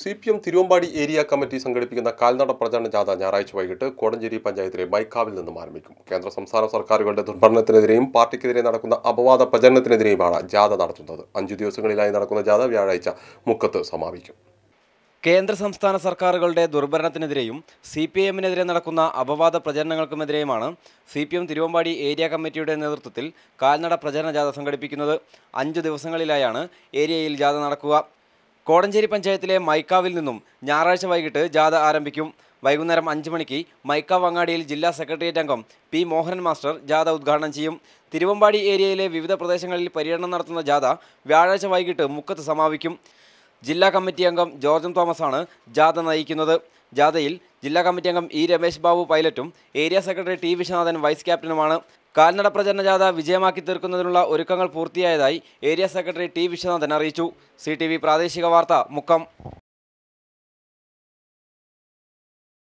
C P M Thiruvambady area committee സംഘടിപ്പിക്കുന്ന കാൽനട പ്രചാരണ ജാഥ ഞായറാഴ്ച വൈകിട്ട് കോടഞ്ചേരി പഞ്ചായത്തിലെ ബൈക്കാവിൽ നിന്നും ആരംഭിക്കും. കേന്ദ്ര സംസ്ഥാന സർക്കാരുകളുടെ ദുർഭരണത്തിനെതിരെയും പാർട്ടിക്കെതിരെ നടക്കുന്ന അപവാദ പ്രചരണത്തിനെതിരെയുമാണ് ജാഥ നടത്തുന്നത്. അഞ്ചു ദിവസങ്ങളിലായി നടക്കുന്ന ജാഥ വ്യാഴാഴ്ച മുക്കത്ത് സമാപിക്കും. കേന്ദ്ര സംസ്ഥാന സർക്കാരുകളുടെ ദുർഭരണത്തിനെതിരെയും സി പി എമ്മിനെതിരെ നടക്കുന്ന അപവാദ പ്രചരണങ്ങൾക്കുമെതിരെയുമാണ് C P M Thiruvambady area കമ്മിറ്റിയുടെ നേതൃത്വത്തിൽ കാൽനട പ്രചരണ ജാഥ സംഘടിപ്പിക്കുന്നത്. അഞ്ച് ദിവസങ്ങളിലായാണ് ഏരിയയിൽ ജാഥ നടക്കുക. കോടഞ്ചേരി പഞ്ചായത്തിലെ മൈക്കാവിൽ നിന്നും ഞായറാഴ്ച വൈകിട്ട് ജാഥ ആരംഭിക്കും. വൈകുന്നേരം അഞ്ച് മണിക്ക് മൈക്കാവ് അങ്ങാടിയിൽ ജില്ലാ സെക്രട്ടേറിയറ്റ് അംഗം പി മോഹനൻ മാസ്റ്റർ ജാഥ ഉദ്ഘാടനം ചെയ്യും. തിരുവമ്പാടി ഏരിയയിലെ വിവിധ പ്രദേശങ്ങളിൽ പര്യടനം നടത്തുന്ന ജാഥ വ്യാഴാഴ്ച വൈകിട്ട് മുക്കത്ത് സമാപിക്കും. ജില്ലാ കമ്മിറ്റി അംഗം ജോർജൻ തോമസാണ് ജാഥ നയിക്കുന്നത്. ജാഥയിൽ ജില്ലാ കമ്മിറ്റി അംഗം E Ramesh Babu പൈലറ്റും area secretary T Viswanathan vice ക്യാപ്റ്റനുമാണ്. കാൽനട പ്രചരണ ജാഥ വിജയമാക്കി തീർക്കുന്നതിനുള്ള ഒരുക്കങ്ങൾ പൂർത്തിയായതായി ഏരിയ സെക്രട്ടറി ടി വിശ്വനാഥൻ അറിയിച്ചു. സി പ്രാദേശിക വാർത്ത മുക്കം.